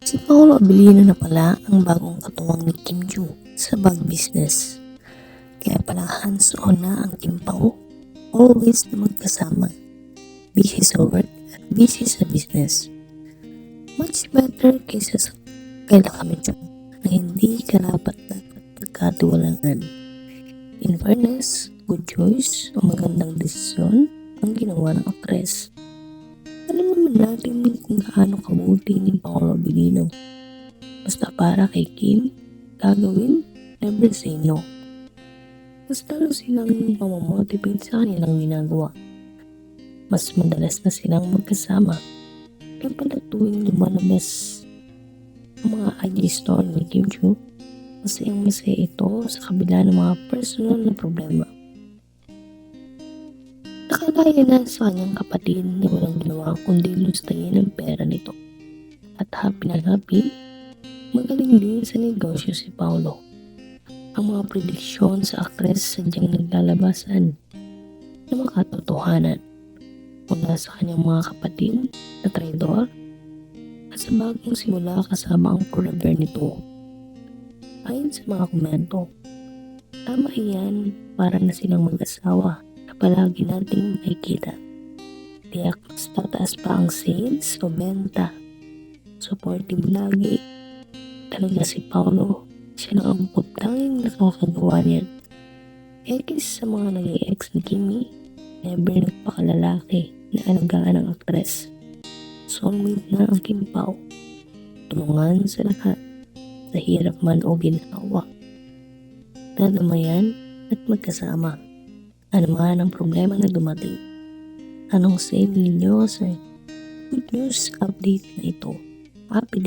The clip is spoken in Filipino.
Si Paolo Abilino na pala ang bagong katuwang ni Kim Joo sa bag business. Kaya pala hands-on na ang Kim Pao. Always na magkasama. Busy sa work at busy sa business. Much better kaysa sa kaila kami Joo na hindi karapat dapat pagkatiwalaan. In fairness, good choice o magandang desisyon ang ginawa ng aktres. Alam natin kung gaano kabuti ni Paolo Abilino. Basta para kay Kim, gagawin, never say no. Mas lalo silang mamamotivate sa kanilang ginagawa. Mas madalas na silang magkasama. Kaya pala tuwing lumalabas ang mga IG story ni Kim Joo, masayang masaya ito sa kabila ng mga personal na problema. Nakalaya na sa kanyang kapatid na walang ginawa kundi lustayin ang pera nito. At happy na happy, magaling din sa negosyo si Paolo. Ang mga prediksyon sa aktres sadyang naglalabasan na makatotohanan mula sa kanyang mga kapatid na traidor at sa bagong simula kasama ang forever nito. Ayon sa mga komento, tama yan para na silang mag-asawa palagi nating makikita. Tiyak mas tataas pa ang sales o benta. Supportive lagi. Talaga si Paolo, siya lang ang putanging nakakagawa niyan. Kaysa sa mga naging ex ni Kimi, never nagpakalalaki na alagaan ng aktres. Soulmate na ang Kim Pao. Tulungan sa lahat, sa hirap man o ginhawa. Dadamayan at magkasama. Ano man ang problema na dumating. Anong say ninyo sa good news update na ito? Happy